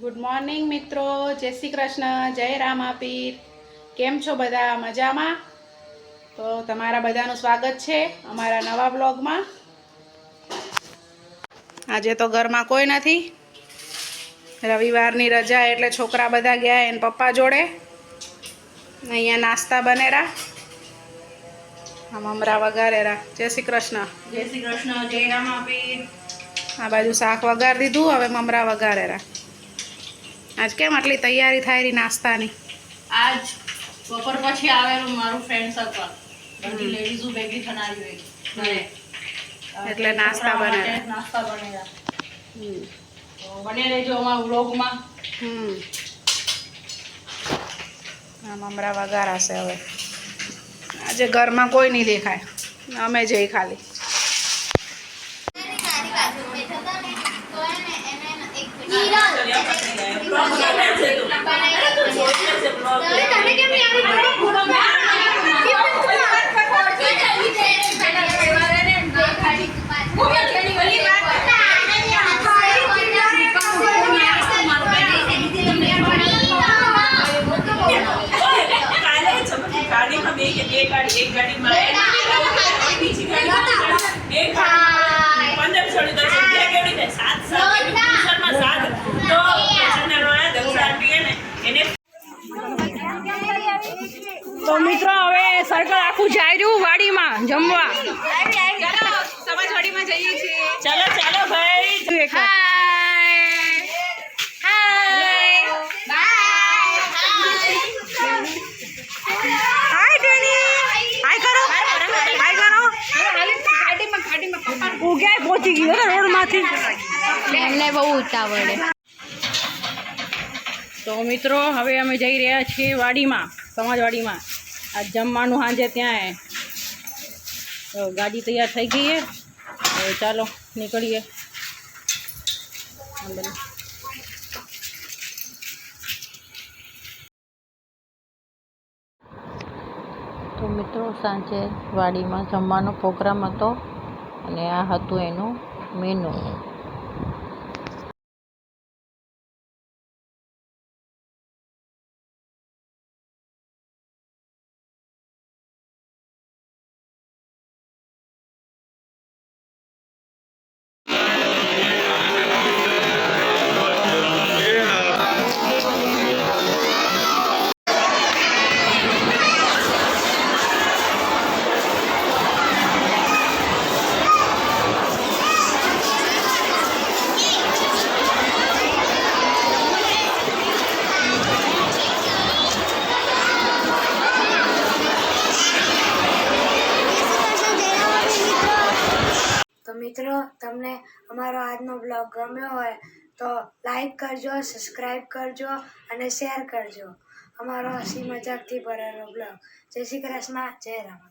Good morning મિત્રો. જય શ્રી કૃષ્ણ. જય રામાપીર. કેમ છો બધા? મજામાં? તો તમારા બધાનું સ્વાગત છે અમારા નવા બ્લોગમાં. આજે તો ઘરમાં કોઈ નથી. રવિવારની રજા એટલે છોકરા બધા ગયા એને પપ્પા જોડે. અહીંયા નાસ્તા બનેરા. આ મમરા વઘારેરા જય શ્રી કૃષ્ણ. જય શ્રી કૃષ્ણ. જય રામાપીર. આ બાજુ શાક વઘાર દીધું હવે મમરા વઘારેરા આજ કેમ આટલી તૈયારી થાય રહી નાસ્તાની? આજ બપોર પછી આવેલું મારું ફ્રેન્ડ સર્કલ બધી લેડીઝો ભેગી થનારી હોય. એટલે નાસ્તા બને. નાસ્તા બનેલા બને રહેજો અમારા વ્લોગમાં. હમ. આ મમરા વઘારાશે હવે. આજે ઘરમાં કોઈ નહીં દેખાય. અમે જઈ ખાલી. ગાડીમાં બે કે બે ગાડી એક ગાડીમાં એક બીજી ગાડીમાં બે ગાડી. મિત્રો હવે સર્કલ આખું જાય રહ્યું વાડીમાં જમવા. સમાજવાડીમાં જઈએ છીએ. ચાલો ચાલો ભાઈ. હાય ટેની હાય કરો. હાય કરો. ઉગ્યા પહોંચી ગયો રોડમાંથી. એમને બહુ ઉતાવળે. તો મિત્રો હવે અમે જઈ રહ્યા છીએ વાડીમાં સમાજવાડીમાં. આ જમવાનું સાંજે ત્યાં ગાડી તૈયાર થઈ ગઈ હવે ચાલો નીકળીએ. તો મિત્રો સાંજે વાડીમાં જમવાનો પ્રોગ્રામ હતો અને આ હતું એનું મેનુ. તો મિત્રો, તમને અમારો આજનો બ્લોગ ગમ્યો હોય તો લાઈક કરજો સબસ્ક્રાઈબ કરજો અને શેર કરજો. અમારો હસી મજાકથી ભરેલો બ્લોગ જય શ્રી કૃષ્ણ, જય રામ